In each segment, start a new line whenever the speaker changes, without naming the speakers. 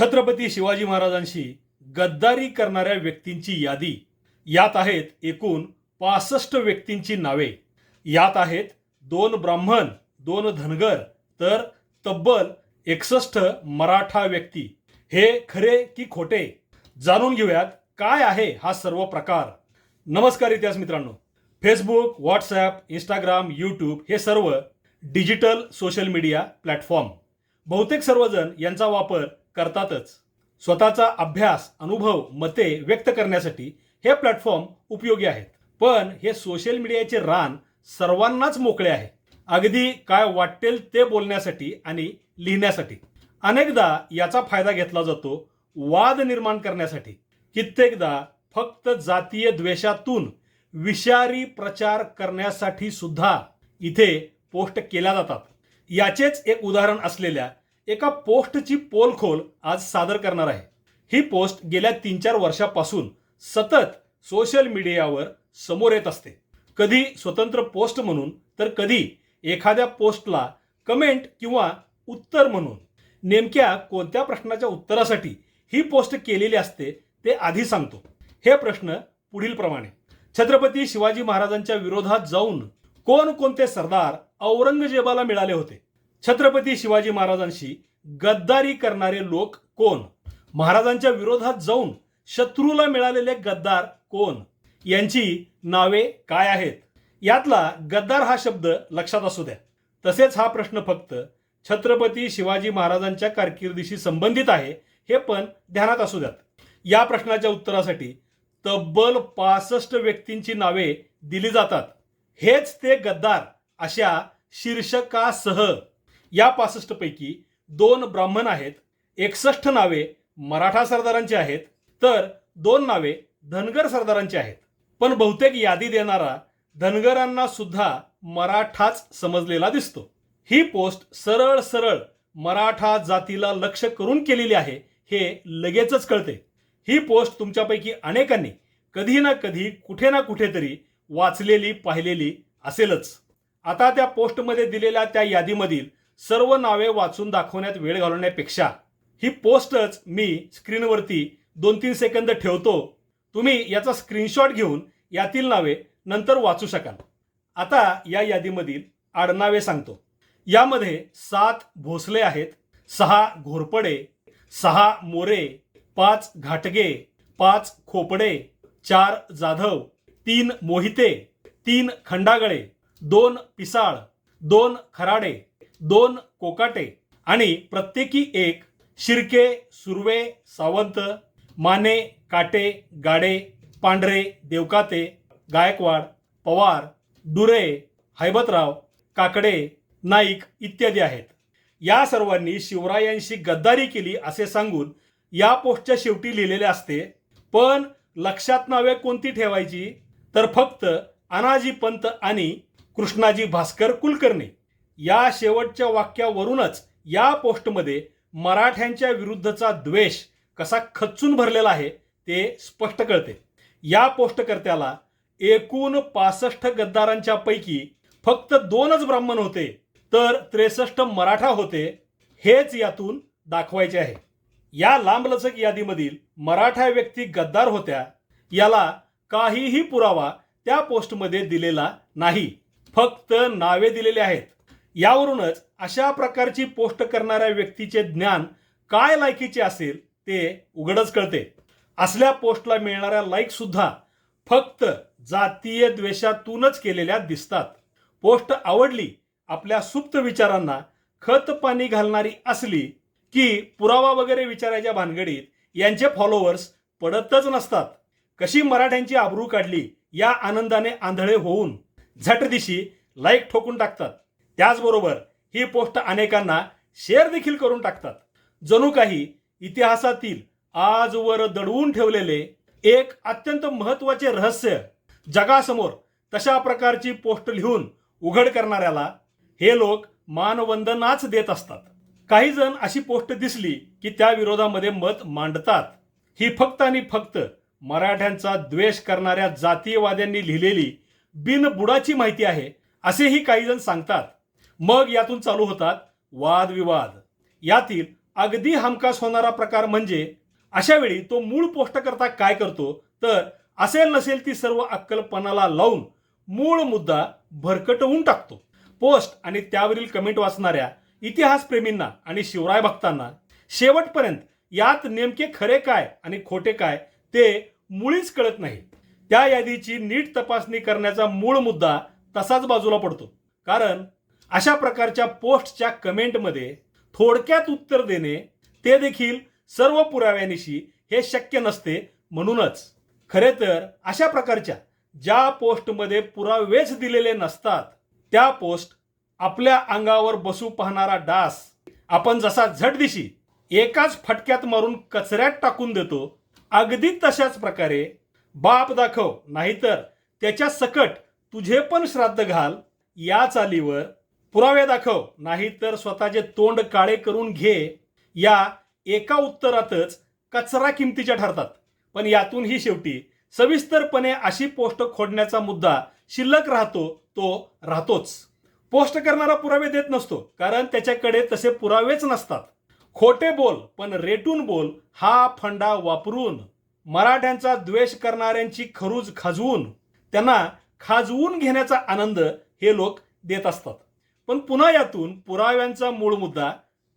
छत्रपती शिवाजी महाराजांशी गद्दारी करणाऱ्या व्यक्तींची यादी. यात आहेत एकूण पासष्ट व्यक्तींची नावे. यात आहेत दोन ब्राह्मण दोन धनगर तर तब्बल एकसष्ट मराठा व्यक्ती. हे खरे की खोटे? जाणून घेऊयात काय आहे हा सर्व प्रकार. नमस्कार इतिहास मित्रांनो. फेसबुक व्हॉट्सॲप इंस्टाग्राम यूट्यूब हे सर्व डिजिटल सोशल मीडिया प्लॅटफॉर्म बहुतेक सर्वजण यांचा वापर करतातच. स्वतःचा अभ्यास अनुभव मते व्यक्त करण्यासाठी हे प्लॅटफॉर्म उपयोगी आहेत. पण हे सोशल मीडियाचे रान सर्वांनाच मोकळे आहे. अगदी काय वाटेल ते बोलण्यासाठी आणि लिहिण्यासाठी. अनेकदा याचा फायदा घेतला जातो वाद निर्माण करण्यासाठी. कित्येकदा फक्त जातीय द्वेषातून विषारी प्रचार करण्यासाठी सुद्धा इथे पोस्ट केल्या जातात. याचेच एक उदाहरण असलेल्या एका पोस्टची पोलखोल आज सादर करणार आहे. ही पोस्ट गेल्या तीन चार वर्षापासून सतत सोशल मीडियावर समोर येत असते. कधी स्वतंत्र पोस्ट म्हणून तर कधी एखाद्या पोस्टला कमेंट किंवा उत्तर म्हणून. नेमक्या कोणत्या प्रश्नाच्या उत्तरासाठी ही पोस्ट केलेली असते ते आधी सांगतो. हे प्रश्न पुढील प्रमाणे. छत्रपती शिवाजी महाराजांच्या विरोधात जाऊन कोण कोणते सरदार औरंगजेबाला मिळाले होते? छत्रपती शिवाजी महाराजांशी गद्दारी करणारे लोक कोण? महाराजांच्या विरोधात जाऊन शत्रूला मिळालेले गद्दार कोण? यांची नावे काय आहेत? यातला गद्दार हा शब्द लक्षात असू द्या. तसेच हा प्रश्न फक्त छत्रपती शिवाजी महाराजांच्या कारकिर्दीशी संबंधित आहे हे पण ध्यानात असू द्यात. या प्रश्नाच्या उत्तरासाठी तब्बल पासष्ट व्यक्तींची नावे दिली जातात. हेच ते गद्दार अशा शीर्षकासह या पासष्ट पैकी दोन ब्राह्मण आहेत एकसष्ट नावे मराठा सरदारांची आहेत तर दोन नावे धनगर सरदारांची आहेत. पण बहुतेक यादी देणारा धनगरांना सुद्धा मराठाच समजलेला दिसतो. ही पोस्ट सरळ सरळ मराठा जातीला लक्ष करून केलेली आहे हे लगेचच कळते. ही पोस्ट तुमच्यापैकी अनेकांनी कधी ना कधी कुठे ना कुठेतरी वाचलेली पाहिलेली असेलच. आता त्या पोस्टमध्ये दिलेल्या त्या यादीमधील सर्व नावे वाचून दाखवण्यात वेळ घालवण्यापेक्षा ही पोस्टच मी स्क्रीनवरती दोन तीन सेकंद ठेवतो. तुम्ही याचा स्क्रीनशॉट घेऊन यातील नावे नंतर वाचू शकाल. आता या यादीमधील आडनावे सांगतो. यामध्ये सात भोसले आहेत सहा घोरपडे सहा मोरे पाच घाटगे पाच खोपडे चार जाधव तीन मोहिते तीन खंडागळे दोन पिसाळ दोन खराडे दोन कोकाटे आणि प्रत्येकी एक शिर्के सुर्वे सावंत माने काटे गाडे पांढरे देवकाते गायकवाड पवार डुरे हैबतराव काकडे नाईक इत्यादी आहेत. या सर्वांनी शिवरायांशी गद्दारी केली असे सांगून या पोस्टच्या शेवटी लिहिलेले असते पण लक्षात नावे कोणती ठेवायची? तर फक्त अनाजी पंत आणि कृष्णाजी भास्कर कुलकर्णी. या शेवटच्या वाक्यावरूनच या पोस्टमध्ये मराठ्यांच्या विरुद्धचा द्वेष कसा खच्चून भरलेला आहे ते स्पष्ट कळते. या पोस्टकर्त्याला एकूण पासष्ट गद्दारांच्या पैकी फक्त दोनच ब्राह्मण होते तर त्रेसष्ट मराठा होते हेच यातून दाखवायचे आहे. या लांबलचक यादीमधील मराठा व्यक्ती गद्दार होत्या याला काहीही पुरावा त्या पोस्टमध्ये दिलेला नाही फक्त नावे दिलेले आहेत. यावरूनच अशा प्रकारची पोस्ट करणाऱ्या व्यक्तीचे ज्ञान काय लायकीचे असेल ते उघडच कळते. असल्या पोस्टला मिळणाऱ्या लाईक सुद्धा फक्त जातीय द्वेषातूनच केलेल्या दिसतात. पोस्ट आवडली आपल्या सुप्त विचारांना खत पाणी घालणारी असली की पुरावा वगैरे विचारायच्या भानगडीत यांचे फॉलोअर्स पडतच नसतात. कशी मराठ्यांची आबरू काढली या आनंदाने आंधळे होऊन झटदिशी लाईक ठोकून टाकतात. त्याचबरोबर ही पोस्ट अनेकांना शेअर देखील करून टाकतात. जणू काही इतिहासातील आजवर दडवून ठेवलेले एक अत्यंत महत्त्वाचे रहस्य जगासमोर तशा प्रकारची पोस्ट लिहून उघड करणाऱ्याला हे लोक मानवंदनाच देत असतात. काही जण अशी पोस्ट दिसली की त्या विरोधामध्ये मत मांडतात. ही फक्त आणि फक्त मराठ्यांचा द्वेष करणाऱ्या जातीयवाद्यांनी लिहिलेली बिनबुडाची माहिती आहे असेही काही जण सांगतात. मग यातून चालू होतात वादविवाद. यातील अगदी हमखास होणारा प्रकार म्हणजे अशा वेळी तो मूळ पोस्टकर्ता काय करतो? तर असेल नसेल ती सर्व अक्कलपणाला लावून मूळ मुद्दा भरकटवून टाकतो. पोस्ट आणि त्यावरील कमेंट वाचणाऱ्या इतिहासप्रेमींना आणि शिवराय भक्तांना शेवटपर्यंत यात नेमके खरे काय आणि खोटे काय ते मुळीच कळत नाही. त्या यादीची नीट तपासणी करण्याचा मूळ मुद्दा तसाच बाजूला पडतो. कारण अशा प्रकारच्या पोस्टच्या कमेंटमध्ये थोडक्यात उत्तर देणे ते देखील सर्व पुराव्यानिशी हे शक्य नसते म्हणूनच. खरे तर अशा प्रकारच्या ज्या पोस्टमध्ये पुरावेच दिलेले नसतात त्या पोस्ट आपल्या अंगावर बसू पाहणारा डास आपण जसा झटदिशी एकाच फटक्यात मारून कचऱ्यात टाकून देतो अगदी तशाच प्रकारे बाप दाखव नाहीतर त्याच्या सकट तुझे पण श्राद्ध घाल या चालीवर पुरावे दाखव. नाहीतर स्वतःचे तोंड काळे करून घे. या एका उत्तरातच कचरा किमतीच्या ठरतात. पण यातूनही शेवटी सविस्तरपणे अशी पोस्ट खोडण्याचा मुद्दा शिल्लक राहतो तो राहतोच. पोस्ट करणारा पुरावे देत नसतो कारण त्याच्याकडे तसे पुरावेच नसतात. खोटे बोल पण रेटून बोल हा फंडा वापरून. मराठ्यांचा द्वेष करणाऱ्यांची खरूज खाजवून. त्यांना खाजवून घेण्याचा आनंद हे लोक देत असतात. पण पुन्हा यातून पुराव्यांचा मूळ मुद्दा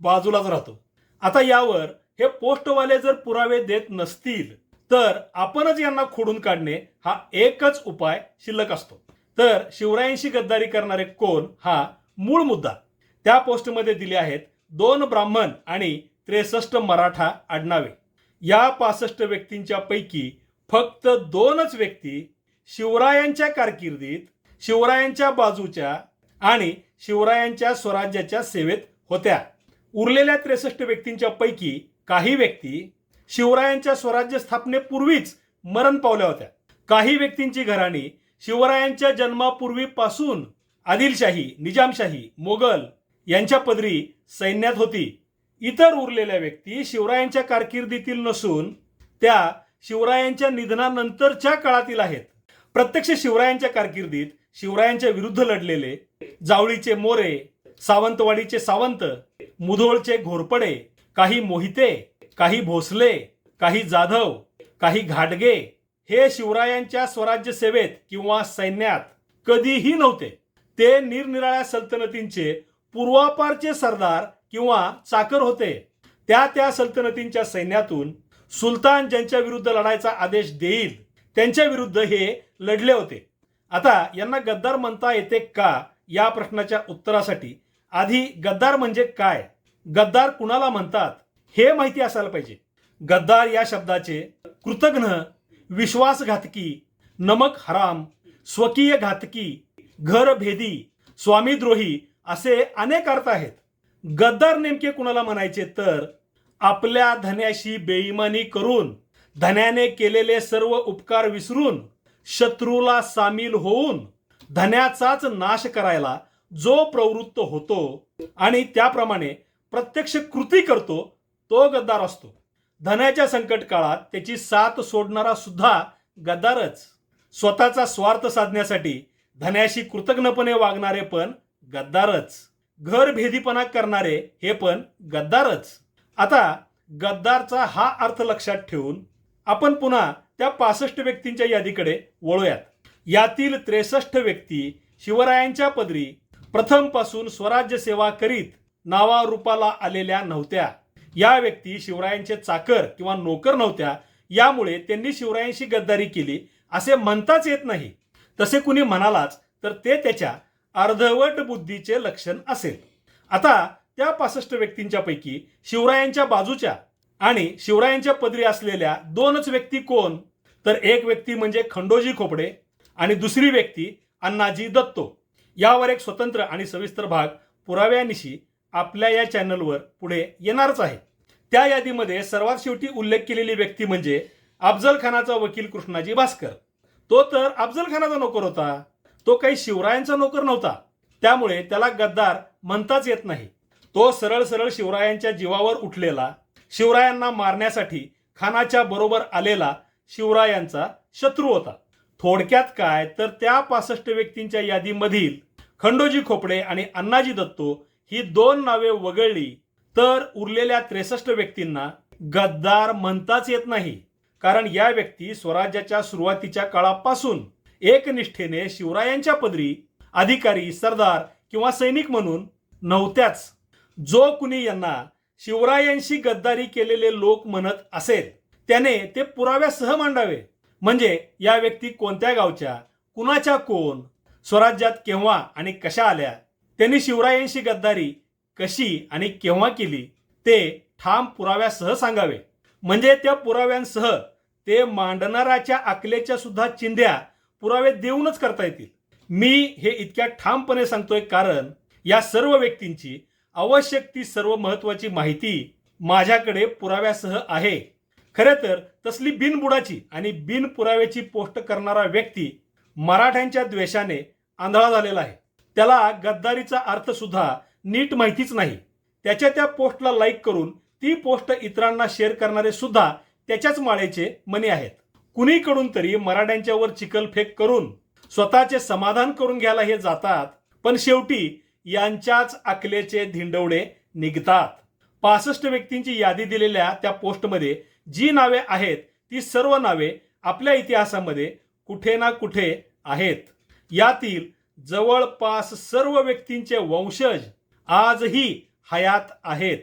बाजूलाच राहतो. आता यावर हे पोस्टवाले जर पुरावे देत नसतील तर आपणच यांना खोडून काढणे हा एकच उपाय शिल्लक असतो. तर शिवरायांशी गद्दारी करणारे कोण हा मूळ मुद्दा. त्या पोस्टमध्ये दिले आहेत दोन ब्राह्मण आणि त्रेसष्ट मराठा आडनावे. या पासष्ट व्यक्तींच्या पैकी फक्त दोनच व्यक्ती शिवरायांच्या कारकिर्दीत शिवरायांच्या बाजूच्या आणि शिवरायांच्या स्वराज्याच्या सेवेत होत्या. उरलेल्या त्रेसष्ट व्यक्तींच्या पैकी काही व्यक्ती शिवरायांच्या स्वराज्य स्थापनेपूर्वीच मरण पावल्या होत्या. काही व्यक्तींची घराणी शिवरायांच्या जन्मापूर्वीपासून आदिलशाही निजामशाही मोगल यांच्या पदरी सैन्यात होती. इतर उरलेल्या व्यक्ती शिवरायांच्या कारकिर्दीतील नसून त्या शिवरायांच्या निधनानंतरच्या काळातील आहेत. प्रत्यक्ष शिवरायांच्या कारकिर्दीत शिवरायांच्या विरुद्ध लढलेले जावळीचे मोरे सावंतवाडीचे सावंत मुधोळचे घोरपडे काही मोहिते काही भोसले काही जाधव काही घाटगे हे शिवरायांच्या स्वराज्य सेवेत किंवा सैन्यात कधीही नव्हते. ते निरनिराळ्या सल्तनतींचे पूर्वापारचे सरदार किंवा चाकर होते. त्या त्या सल्तनतींच्या सैन्यातून सुलतान ज्यांच्या विरुद्ध लढायचा आदेश देईल त्यांच्या विरुद्ध हे लढले होते. आता यांना गद्दार म्हणता येते का या प्रश्नाच्या उत्तरासाठी? आधी गद्दार म्हणजे काय? गद्दार कुणाला म्हणतात? हे माहिती असायला पाहिजे. गद्दार या शब्दाचे कृतघ्न विश्वासघातकी नमक हराम स्वकीय घातकी घरभेदी स्वामीद्रोही असे अनेक अर्थ आहेत. गद्दार नेमके कुणाला म्हणायचे तर आपल्या धन्याशी बेईमानी करून धन्याने केलेले सर्व उपकार विसरून शत्रूला सामील होऊन धन्याचाच नाश करायला जो प्रवृत्त होतो आणि त्याप्रमाणे प्रत्यक्ष कृती करतो तो गद्दार असतो. धनाच्या संकट काळात त्याची साथ सोडणारा सुद्धा गद्दारच. स्वतःचा स्वार्थ साधण्यासाठी धन्याशी कृतज्ञपणे वागणारे पण गद्दारच. घरभेदीपणा करणारे हे पण गद्दारच. आता गद्दारचा हा अर्थ लक्षात ठेवून आपण पुन्हा त्या पासष्ट व्यक्तींच्या यादीकडे वळूयात. यातील त्रेसष्ट व्यक्ती शिवरायांच्या पदरी प्रथमपासून स्वराज्य सेवा करीत नावारूपाला आलेल्या नव्हत्या. या व्यक्ती शिवरायांचे चाकर किंवा नोकर नव्हत्या. यामुळे त्यांनी शिवरायांशी गद्दारी केली. असे म्हणताच येत नाही. तसे कुणी म्हणालाच तर ते त्याच्या अर्धवट बुद्धीचे लक्षण असेल. आता त्या पासष्ट व्यक्तींच्या पैकी शिवरायांच्या बाजूच्या आणि शिवरायांच्या पदरी असलेल्या दोनच व्यक्ती कोण? तर एक व्यक्ती म्हणजे खंडोजी खोपडे आणि दुसरी व्यक्ती अण्णाजी दत्तो. यावर एक स्वतंत्र आणि सविस्तर भाग पुराव्यानिशी आपल्या या चॅनलवर पुढे येणारच आहे. त्या यादीमध्ये सर्वात शेवटी उल्लेख केलेली व्यक्ती म्हणजे अफजल खानाचा वकील कृष्णाजी भास्कर. तो तर अफजल खानाचा नोकर होता. तो काही शिवरायांचा नोकर नव्हता. त्यामुळे त्याला गद्दार म्हणताच येत नाही. तो सरळ सरळ शिवरायांच्या जीवावर उठलेला शिवरायांना मारण्यासाठी खानाच्या बरोबर आलेला शिवरायांचा शत्रू होता. थोडक्यात काय तर त्या पासष्ट व्यक्तींच्या यादीमधील खंडोजी खोपडे आणि अण्णाजी दत्तो ही दोन नावे वगळली तर उरलेल्या त्रेसष्ट व्यक्तींना गद्दार म्हणताच येत नाही. कारण या व्यक्ती स्वराज्याच्या सुरुवातीच्या काळापासून एकनिष्ठेने शिवरायांच्या पदरी अधिकारी सरदार किंवा सैनिक म्हणून नव्हत्याच. जो कुणी यांना शिवरायांशी गद्दारी केलेले लोक म्हणत असेल त्याने ते पुराव्यासह मांडावे. म्हणजे या व्यक्ती कोणत्या गावच्या कुणाच्या कोण स्वराज्यात केव्हा आणि कशा आल्या त्यांनी शिवरायांशी गद्दारी कशी आणि केव्हा केली ते ठाम पुराव्यासह सांगावे. म्हणजे त्या पुराव्यांसह ते मांडणाऱ्याच्या आकलेच्या सुद्धा चिंध्या पुरावे देऊनच करता येतील. मी हे इतक्या ठामपणे सांगतोय कारण या सर्व व्यक्तींची आवश्यक ती सर्व महत्वाची माहिती माझ्याकडे पुराव्यासह आहे. खरे तर तसली बिनबुडाची आणि बिन पुराव्याची पोस्ट करणारा व्यक्ती मराठ्यांच्या द्वेषाने आंधळा झालेला आहे. त्याला गद्दारीचा अर्थ सुद्धा नीट माहितीच नाही. त्याच्या त्या पोस्टला लाईक करून ती पोस्ट इतरांना शेअर करणारे सुद्धा त्याच्याच माळेचे मनी आहेत. कुणीकडून तरी मराठ्यांच्यावर चिकलफेक करून स्वतःचे समाधान करून घ्यायला हे जातात पण शेवटी यांच्याच अकलेचे धिंडवडे निघतात. पासष्ट व्यक्तींची यादी दिलेल्या त्या पोस्टमध्ये जी नावे आहेत ती सर्व नावे आपल्या इतिहासामध्ये कुठे ना कुठे आहेत. यातील जवळपास सर्व व्यक्तींचे वंशज आजही हयात आहेत.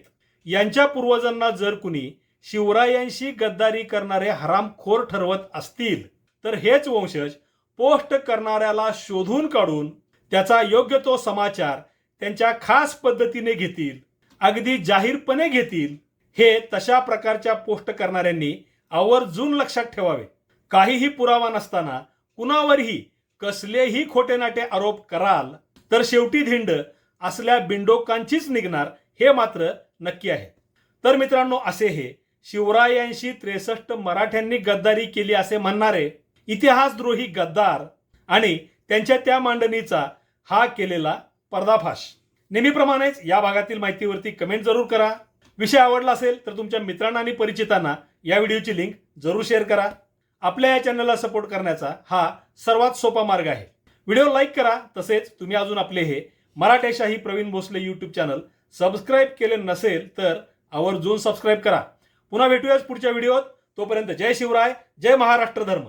यांच्या पूर्वजांना जर कुणी शिवरायांशी गद्दारी करणारे हरामखोर ठरवत असतील तर हेच वंशज पोस्ट करणाऱ्याला शोधून काढून त्याचा योग्य तो समाचार त्यांच्या खास पद्धतीने घेतील अगदी जाहीरपणे घेतील हे तशा प्रकारच्या पोस्ट करणाऱ्यांनी आवर्जून लक्षात ठेवावे. काहीही पुरावा नसताना कुणावरही कसलेही खोटे नाटे आरोप कराल तर शेवटी धिंड असल्या बिंडोकांचीच निघणार हे मात्र नक्की आहे. तर मित्रांनो असे हे शिवरायांशी त्रेसष्ट मराठ्यांनी गद्दारी केली असे म्हणणारे इतिहासद्रोही गद्दार आणि त्यांच्या त्या मांडणीचा हा केलेला पर्दाफाश. नेहमीप्रमाणेच या भागातील माहितीवरती कमेंट जरूर करा. विषय आवडला असेल तर तुमच्या मित्रांना आणि परिचितांना या व्हिडिओची लिंक जरूर शेअर करा. आपल्या या चॅनलला सपोर्ट करण्याचा हा सर्वात सोपा मार्ग आहे. व्हिडिओ लाईक करा तसेच तुम्ही अजून आपले हे Maratheshahi Pravin Bhosale YouTube channel subscribe केले नसेल तर आवर्जून सबस्क्राईब करा. पुन्हा भेटूयाच पुढच्या व्हिडिओत. तोपर्यंत जय शिवराय जय महाराष्ट्र धर्म.